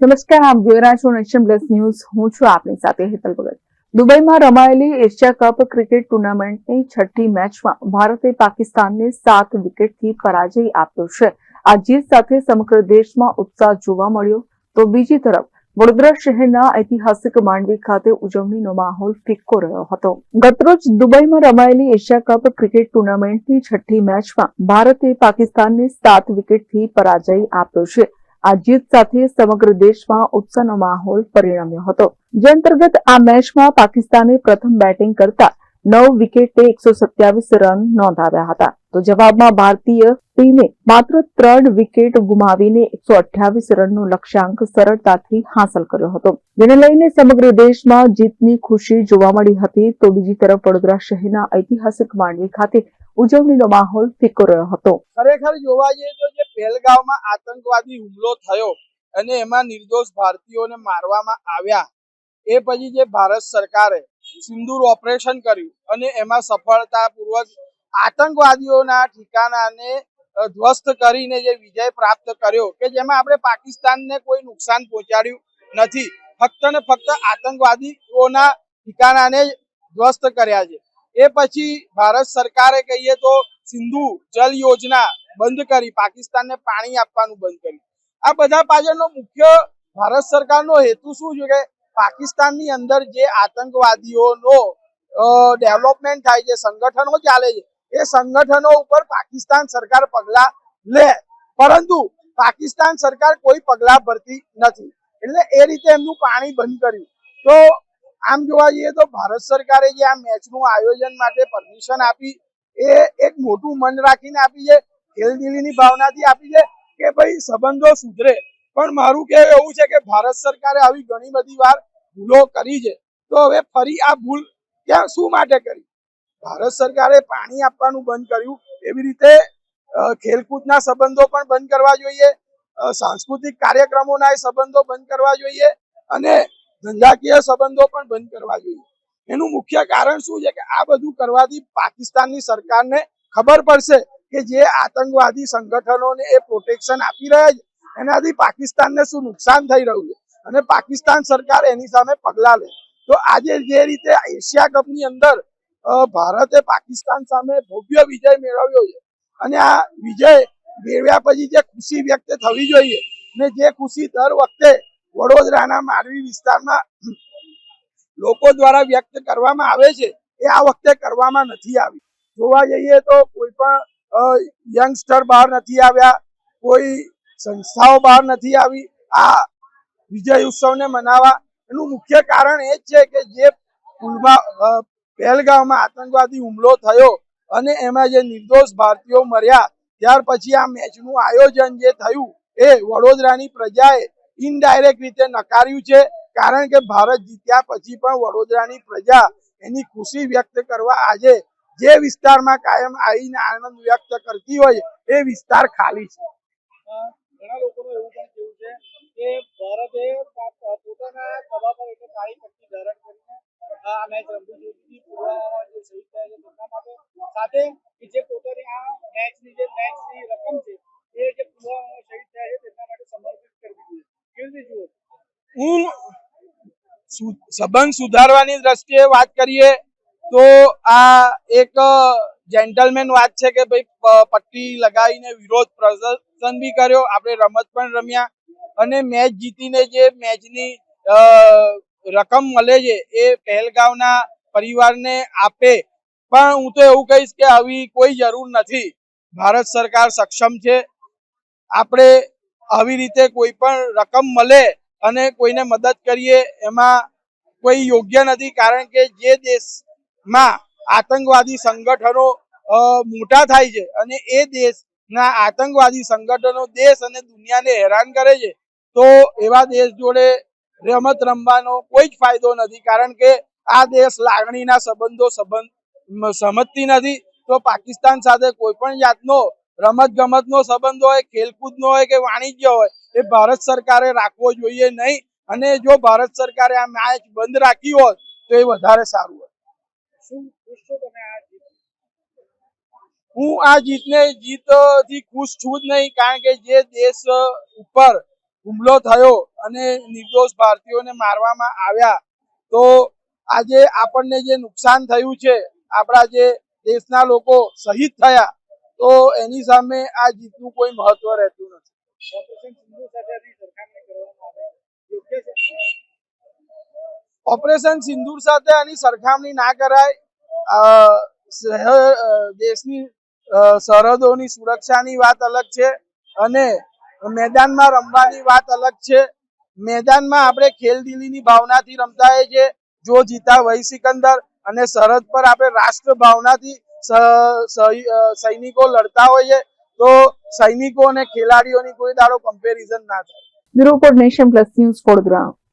નમસ્કાર, આપ જોઈ રહ્યા છો નેશન પ્લસ ન્યૂઝ. હું છું આપની સાથે હેતલ ભગત. દુબઈમાં રમાયેલી એશિયા કપ ક્રિકેટ ટુર્નામેન્ટની છઠ્ઠી મેચમાં ભારતે પાકિસ્તાનને સાત વિકેટથી પરાજય આપ્યો છે. આ જીત સાથે સમગ્ર દેશમાં ઉત્સાહ જોવા મળ્યો. તો બીજી તરફ, વડોદરા શહેરના ઐતિહાસિક માંડવી ખાતે ઉજવણીનો માહોલ ફિક્કો રહ્યો હતો. ગતરોજ દુબઈમાં રમાયેલી એશિયા કપ ક્રિકેટ ટુર્નામેન્ટની છઠ્ઠી મેચમાં ભારતે પાકિસ્તાનને સાત વિકેટથી પરાજય આપ્યો છે. આ જીત સાથે સમગ્ર દેશમાં ઉત્સાહનો માહોલ પરિણમ્યો હતો. જે અંતર્ગત આ મેચમાં પાકિસ્તાને પ્રથમ બેટિંગ કરતા નવ વિકેટે એકસો સત્યાવીસ રન નોંધાવ્યા હતા. તો જવાબમાં ભારતીય ટીમે માત્ર ત્રણ વિકેટ ગુમાવીને એકસો અઠ્યાવીસ રનનો લક્ષ્યાંક સરળતાથી હાંસલ કર્યો હતો. જેને લઈને સમગ્ર દેશમાં જીતની ખુશી જોવા મળી હતી. તો બીજી તરફ વડોદરા શહેરના ઐતિહાસિક માંડવી ખાતે ઉજવણીનો માહોલ ફીકો રહ્યો હતો. ખરેખર જોવા જઈએ તો જે પહેલગામમાં આતંકવાદી હુમલો થયો અને એમાં નિર્દોષ ભારતીયોને મારવામાં આવ્યા, એ પછી જે ભારત સરકારે સિંદૂર ઓપરેશન કર્યું અને એમાં સફળતાપૂર્વક આતંકવાદીઓના ઠિકાણાને ધ્વસ્ત કરીને જે વિજય પ્રાપ્ત કર્યો કે જેમાં આપણે પાકિસ્તાનને કોઈ નુકસાન પહોંચાડ્યું નથી. ફક્ત ને ફક્ત આતંકવાદીઓના ઠિકાણાને ધ્વસ્ત કર્યા છે. એ પછી ભારત સરકારે કહીએ તો સિંધુ જલ યોજના બંધ કરી, પાકિસ્તાનને પાણી આપવાનું બંધ કર્યું. આ બધા પાછળનો મુખ્ય ભારત સરકારનો હેતુ શું છે કે પાકિસ્તાનની અંદર જે આતંકવાદીઓનો ડેવલપમેન્ટ થાય છે, સંગઠનો ચાલે છે, એ સંગઠનો ઉપર પાકિસ્તાન સરકાર પગલા લે. પરંતુ પાકિસ્તાન સરકાર કોઈ પગલા ભરતી નથી. એટલે એ રીતે એમનું પાણી બંધ કર્યું. તો આમ જોવા જઈએ તો ભારત સરકારે જે આ મેચનું આયોજન માટે પરમિશન આપી, એ એક મોટું મન રાખીને આપી છે, ખેલદિલીની ભાવનાથી આપી છે કે ભાઈ સંબંધો સુધરે. પણ મારું કહેવું એવું છે કે ભારત સરકારે આવી ઘણી બધી વાર ભૂલો કરી છે. તો હવે ફરી આ ભૂલ ક્યાં, શું માટે કરી? ભારત સરકારે પાણી આપવાનું બંધ કર્યું. એવી રીતે ખેલકૂદના સંબંધો પણ બંધ કરવા જોઈએ. સાંસ્કૃતિક કાર્યક્રમોના સંબંધો બંધ કરવા જોઈએ અને ધંધાકીય સંબંધો પણ બંધ કરવા જોઈએ. એનું મુખ્ય કારણ શું છે કે આ બધું કરવાથી પાકિસ્તાનની સરકારને ખબર પડશે કે જે આતંકવાદી સંગઠનોને એ પ્રોટેક્શન આપી રહ્યા છે. એનાથી પાકિસ્તાનને શું નુકસાન થઈ રહ્યું છે? અને પાકિસ્તાન સરકાર એની સામે પગલાં લે. તો આજે જે રીતે એશિયા કપની અંદર ભારતે પાકિસ્તાન સામે ભવ્ય વિજય મેળવ્યો છે અને આ વિજય મેળવ્યા પછી જે ખુશી વ્યક્ત થવી જોઈએ ને જે ખુશી દર વખતે વડોદરાના માંડવી વિસ્તારમાં લોકો દ્વારા વ્યક્ત કરવામાં આવે છે, એ આ વખતે કરવામાં નથી આવી. જોવા જઈએ તો કોઈ પણ યંગસ્ટર બહાર નથી આવ્યા, કોઈ સંસ્થાઓ બહાર નથી આવી. આ વિજય ઉત્સવને મનાવવા. એનું મુખ્ય કારણ એ જ છે કે જે પુલવા પહેલગામમાં આતંકવાદી હુમલો થયો અને એમાં જે નિર્દોષ ભારતીયો મર્યા, ત્યાર પછી આ મેચનું આયોજન જે થયું એ વડોદરાની પ્રજાએ ઇનડાયરેક્ટ રીતે નકાર્યું છે. કારણ કે ભારત જીત્યા પછી પણ વડોદરાની પ્રજા એની ખુશી વ્યક્ત કરવા આજે જે વિસ્તારમાં કાયમ આવીને આનંદ વ્યક્ત કરતી હોય એ વિસ્તાર ખાલી છે. ઘણા લોકોનું એવું પણ કેવું છે કે ભારતે પોતાના દબાવ પર એટલે કાળી પટ્ટી ધારણ કરીને આ મેચ રમવી જોઈતી પુલવામામાં જે શહીદ થયા છે તેમના માટે, સાથે જે પોતાની આ મેચની જે મેચની રકમ છે, એ જે પુલવામામાં શહીદ થયા છે તેમના માટે સમર્પિત કરવી જોઈએ. કેવી રીતે જુઓ? હું સંબંધ સુધારવાની દ્રષ્ટિએ વાત કરીએ તો આ એક જેન્ટલમેન વાત છે કે ભાઈ પટ્ટી લગાવીને વિરોધ પ્રદર્શન બી કર્યો, આપણે રમત પણ રમ્યા. અને મેચ જીતીને જે મેચની રકમ મળે છે, એ પહેલગાવના પરિવારને આપે. પણ હું તો એવું કહીશ કે આવી કોઈ જરૂર નથી. ભારત સરકાર સક્ષમ છે. આપણે આવી રીતે કોઈ પણ રકમ મળે અને કોઈને મદદ કરીએ, એમાં કોઈ યોગ્ય નથી. કારણ કે જે દેશમાં આતંકવાદી સંગઠનો મોટા થાય છે અને એ દેશના આતંકવાદી સંગઠનો દેશ અને દુનિયાને હેરાન કરે છે. તો એવા દેશ જોડે રમત રમવાનો કોઈ જ ફાયદો નથી. કારણ કે આ દેશ લાગણીના સંબંધો સંબંધ સમજતી નથી. તો પાકિસ્તાન સાથે કોઈ પણ જાતનો રમત ગમતનો સંબંધ હોય, ખેલકૂદનો હોય કે વાણિજ્ય હોય, એ ભારત સરકારે રાખવો જોઈએ નહીં. અને જો ભારત સરકારે આ મેચ બંધ રાખી હોત, તો એ વધારે સારું હોત. હું આ જીતને જીતથી ખુશ છું જ નહીં, કારણ કે જે દેશ ઉપર હુમલો થયો અને નિર્દોષ ભારતીયોને મારવામાં આવ્યા, તો આજે આપણને જે નુકસાન થયું છે, આપણા જે દેશના લોકો શહીદ થયા, તો એની સામે આ જીતનું કોઈ મહત્વ રહેતું નથી. ઓપરેશન સિંદૂર સાથે આની સરખામણી ના કરાય દેશની સરહદોની સુરક્ષાની વાત અલગ છે અને મેદાનમાં રમવાની વાત અલગ છે. મેદાનમાં આપણે ખેલદિલીની ભાવનાથી રમતા હોય છે જો જીતા વહી સિકંદર અને સરહદ પર આપણે રાષ્ટ્ર ભાવનાથી સૈનિકો લડતા હોઈએ, તો સૈનિકો અને ખેલાડીઓની કોઈ દાડો કમ્પેરિઝન ના થાય. Bureau nation plus news Vadodara